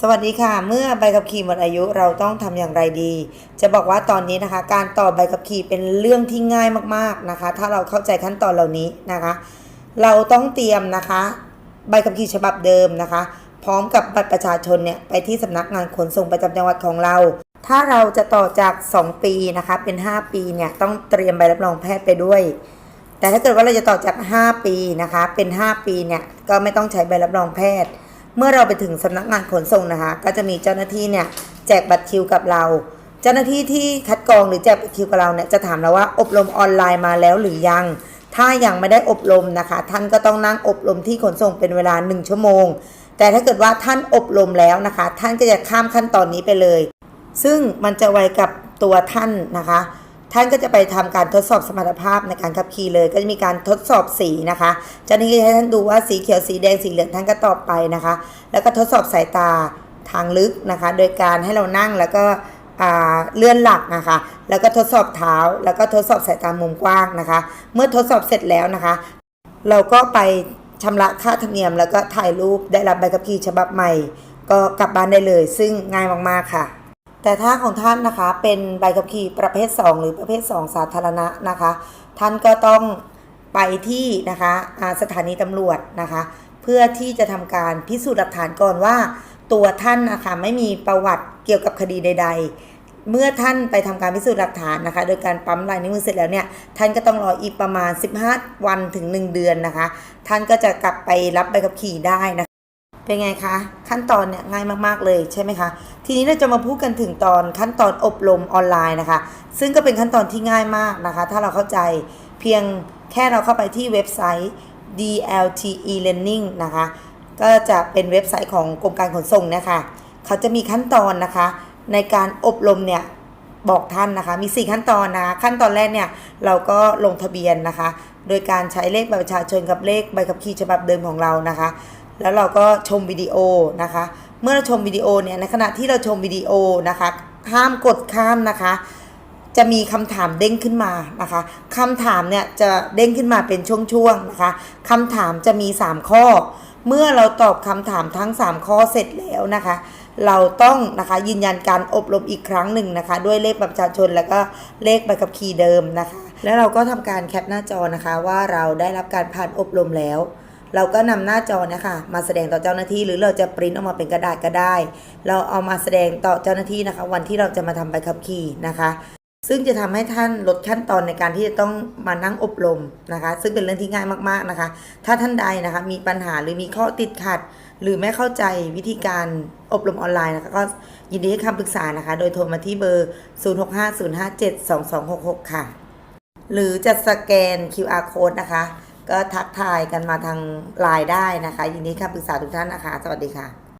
สวัสดีค่ะ เมื่อใบขับขี่หมดอายุเราต้องทำอย่างไรดี จะบอกว่าตอนนี้นะคะ การต่อใบขับขี่เป็นเรื่องที่ง่ายมากๆนะคะ ถ้าเราเข้าใจขั้นตอนเหล่านี้นะคะ เราต้องเตรียมนะคะ ใบขับขี่ฉบับเดิมนะคะ พร้อมกับบัตรประชาชนเนี่ยไปที่สำนักงานขนส่งประจำจังหวัดของเรา ถ้าเราจะต่อจาก 2 ปีนะคะ เป็น 5 ปีเนี่ยต้องเตรียมใบรับรองแพทย์ไปด้วย แต่ถ้าเกิดว่าเราจะต่อจาก 5 ปีนะคะ เป็น 5 ปีเนี่ยก็ไม่ต้องใช้ใบรับรองแพทย์ เมื่อเราไปถึงสำนักงานขนส่งนะคะ ก็จะมีเจ้าหน้าที่เนี่ยแจกบัตรคิวกับเรา เจ้าหน้าที่ที่คัดกรองหรือแจกบัตรคิวกับเราเนี่ยจะถามเราว่าอบรมออนไลน์มาแล้วหรือยัง ถ้ายังไม่ได้อบรมนะคะ ท่านก็ต้องนั่งอบรมที่ขนส่งเป็นเวลา 1 ชั่วโมง แต่ถ้าเกิดว่าท่านอบรมแล้วนะคะ ท่านก็จะข้ามขั้นตอนนี้ไปเลย ซึ่งมันจะไวกับตัวท่านนะคะ ท่านก็จะไปทำการทดสอบสมรรถภาพในการขับขี่เลย ก็จะมีการทดสอบสีนะคะเจ้าหน้าที่ให้ท่านดูว่าสีเขียวสีแดงสีเหลืองท่านก็ตอบไปนะคะ แล้วก็ทดสอบสายตาทางลึกนะคะ โดยการให้เรานั่งแล้วก็เลื่อนหลักนะคะ แล้วก็ทดสอบเท้า แล้วก็ทดสอบสายตามุมกว้างนะคะ เมื่อทดสอบเสร็จแล้วนะคะ เราก็ไปชำระค่าธรรมเนียม แล้วก็ถ่ายรูปได้รับใบขับขี่ฉบับใหม่ ก็กลับบ้านได้เลย ซึ่งง่ายมากๆค่ะ แต่ถ้าของท่านนะคะเป็นใบขับขี่ประเภท 2 หรือประเภท 2 สาธารณะนะคะ ท่านก็ต้องไปที่นะคะสถานีตำรวจนะคะ เพื่อที่จะทำการพิสูจน์หลักฐานก่อนว่า ตัวท่านนะคะไม่มีประวัติเกี่ยวกับคดีใด ๆ เมื่อท่านไปทำการพิสูจน์หลักฐานนะคะ โดยการปั๊มลายนิ้วมือเสร็จแล้วเนี่ยท่านก็ต้องรออีกประมาณ 15 วันถึง 1 เดือนนะคะ ท่านก็จะกลับไปรับใบขับขี่ได้นะคะ เป็นไงคะ ขั้นตอนเนี่ยง่ายมากๆเลยใช่ไหมคะ ทีนี้เราจะมาพูดกันถึงตอนขั้นตอนอบรมออนไลน์นะคะ ซึ่งก็เป็นขั้นตอนที่ง่ายมากนะคะ ถ้าเราเข้าใจเพียงแค่เราเข้าไปที่เว็บไซต์ DLTE Learning นะคะ ก็จะเป็นเว็บไซต์ของกรมการขนส่งนะคะเขาจะมีขั้นตอนนะคะ ในการอบรมเนี่ยบอกท่านนะคะ มี 4 ขั้นตอนนะ ขั้นตอนแรกเนี่ยเราก็ลงทะเบียนนะคะ โดยการใช้เลขบัตรประชาชนกับเลขใบขับขี่ฉบับเดิมของเรานะคะ แล้วเราก็ชมวิดีโอนะคะ เมื่อเราชมวิดีโอเนี่ยในขณะที่เราชมวิดีโอนะคะ ห้ามกดข้ามนะคะ จะมีคำถามเด้งขึ้นมานะคะคำถามเนี่ยจะเด้งขึ้นมาเป็นช่วงๆนะคะคำถามจะมี 3 ข้อ เมื่อเราตอบคำถามทั้ง 3 ข้อเสร็จแล้วนะคะ เราต้องนะคะยืนยันการอบรมอีกครั้งหนึ่งนะคะ ด้วยเลขบัตรประชาชนแล้วก็เลขใบขับขี่เดิมนะคะ แล้วเราก็ทำการแคปหน้าจอนะคะว่าเราได้รับการผ่านอบรมแล้ว เราก็นำหน้าจอเนะคะมาแสดงต่อเจ้าหน้าที่ หรือเราจะปริ้นออกมาเป็นกระดาษก็ได้ เราเอามาแสดงต่อเจ้าหน้าที่นะคะ วันที่เราจะมาทำใบขับขี่นะคะ ซึ่งจะทำให้ท่านลดขั้นตอนในการที่จะต้องมานั่งอบรมนะคะ ซึ่งเป็นเรื่องที่ง่ายมากๆนะคะ ถ้าท่านใดนะคะมีปัญหาหรือมีข้อติดขัด หรือไม่เข้าใจวิธีการอบรมออนไลน์นะคะก็ยินดีให้คำปรึกษานะคะ โดยโทรมาที่เบอร์ 0650572266 ค่ะ หรือจะสแกน QR code นะคะ ก็ทักทายกันมาทางไลน์ได้นะคะ ยินดีให้คำปรึกษาทุกท่านนะคะ สวัสดีค่ะ